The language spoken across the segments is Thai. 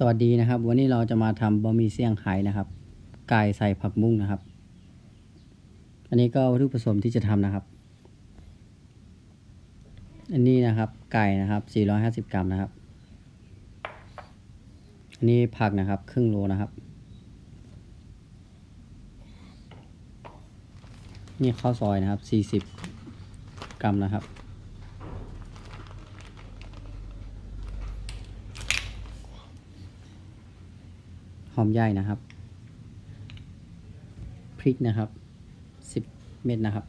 สวัสดีนะครับ วันนี้เราจะมาทำบะหมี่เสี่ยงไฮ้นะครับไก่ใส่ผักบุ้งนะครับ อันนี้ก็วัตถุผสมที่จะทำนะครับ อันนี้นะครับ ไก่นะครับ 450 กรัมนะครับ อันนี้ผักนะครับ ครึ่งโลนะครับ นี่ข้าวซอยนะครับ 40 กรัมนะครับ หอมใหญ่นะครับ พริกนะครับสิบเม็ดนะครับ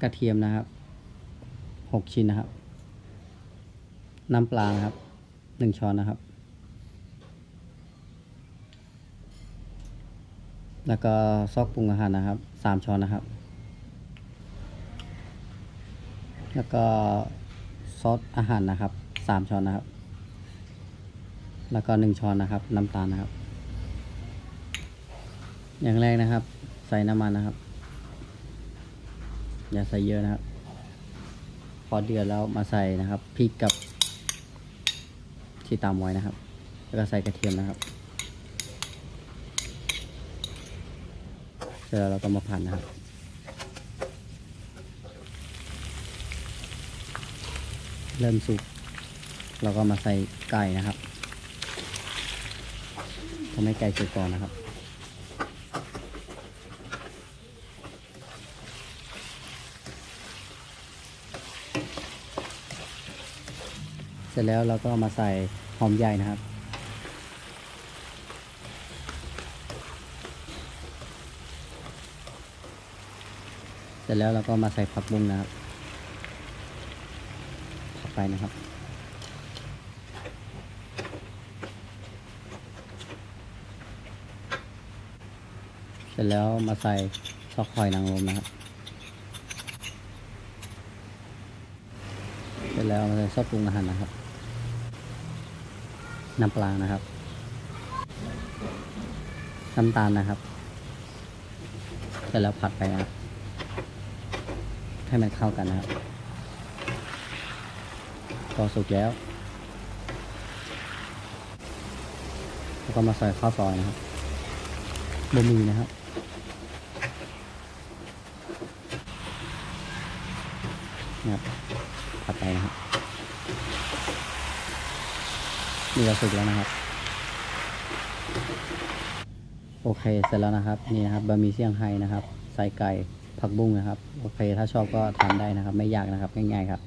กระเทียมนะครับหกชิ้นนะครับ น้ำปลานะครับหนึ่งช้อนนะครับ แล้วก็ซอกปรุงอาหารนะครับสามช้อนนะครับ แล้วก็ซอสอาหารนะครับสามช้อนนะครับ แล้วก็หนึ่งช้อนนะครับ น้ำตาลนะครับ อย่างแรกนะครับ ใส่น้ำมันนะครับ อย่าใส่เยอะนะครับ พอเดือดแล้วมาใส่นะครับพริกกับที่ตามไว้นะครับ แล้วก็ใส่กระเทียมนะครับเสร็จแล้วเราก็มาผัดนะครับเริ่มสุกเราก็มาใส่ไก่นะครับ ทำให้ไก่สุกก่อนนะครับ เสร็จแล้วเราก็มาใส่หอมใหญ่นะครับเสร็จแล้วเราก็มาใส่ผักบุ้งนะครับผักไปนะครับ เสร็จแล้วมาใส่ซอกหอยนางรมนะครับ เสร็จแล้วมาใส่ซอสปรุงอาหารนะครับ น้ำปลานะครับ น้ำตาลนะครับ เสร็จแล้วผัดไปนะครับ ให้มันเข้ากันนะครับ พอสุกแล้วแล้วก็มาใส่ข้าวซอยนะครับบะหมี่นะครับ นะครับถัดไปนะครับนี่เราสุกแล้วนะครับ โอเคเสร็จแล้วนะครับ นี่นะครับบะหมี่เสี่ยงไฮ้นะครับใส่ไก่ผักบุ้งนะครับ โอเค ถ้าชอบก็ทานได้นะครับ ไม่ยากนะครับ ง่ายๆครับ